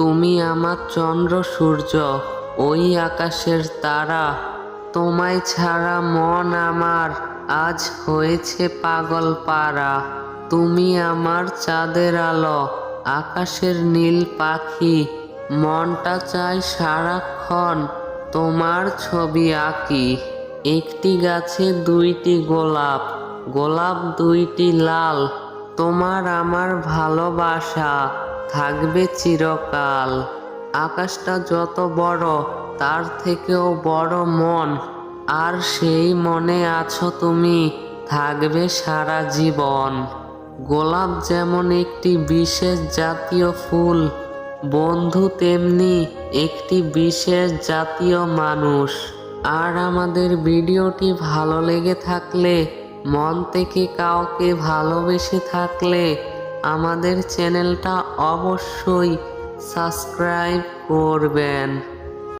তুমি আমার চন্দ্র সূর্য, ওই আকাশের তারা। তোমায় ছাড়া মন আমার, আজ হয়েছে পাগল পাড়া তুমি আমার চাঁদের আলো, আকাশের নীল পাখি। মনটা চায় সারাক্ষণ তোমার ছবি আঁকি। একটি গাছে দুইটি গোলাপ গোলাপ দুইটি লাল। তোমার আমার ভালোবাসা থাকবে চিরকাল। আকাশটা যত বড়, তার থেকেও বড় মন। আর সেই মনে আছো তুমি, থাকবে সারা জীবন। গোলাপ যেমন একটি বিশেষ জাতীয় ফুল, বন্ধু তেমনি একটি বিশেষ জাতীয় মানুষ। আর আমাদের ভিডিওটি ভালো লেগে থাকলে, মন থেকে কাউকে ভালোবেসে থাকলে আমাদের চ্যানেলটা অবশ্যই সাবস্ক্রাইব করবেন।